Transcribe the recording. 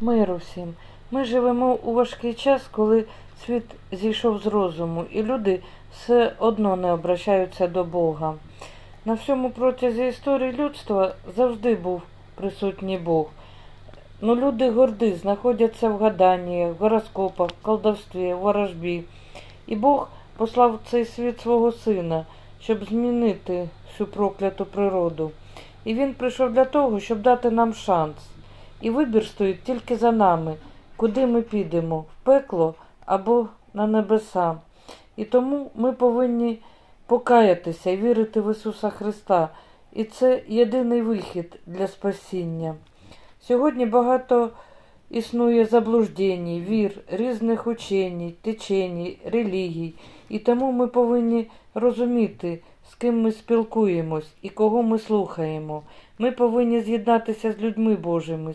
Миру всім. Ми живемо у важкий час, коли світ зійшов з розуму, і люди все одно не обращаються до Бога. На всьому протязі історії людства завжди був присутній Бог. Ну, люди горди знаходяться в гаданнях, гороскопах, в колдовстві, в ворожбі. І Бог послав в цей світ свого сина, щоб змінити всю прокляту природу. І він прийшов для того, щоб дати нам шанс. І вибір стоїть тільки за нами, куди ми підемо, в пекло або на небеса. І тому ми повинні покаятися і вірити в Ісуса Христа. І це єдиний вихід для спасіння. Сьогодні багато існує заблуждень, вір, різних учень, течень, релігій. І тому ми повинні розуміти, з ким ми спілкуємось і кого ми слухаємо. Ми повинні з'єднатися з людьми Божими,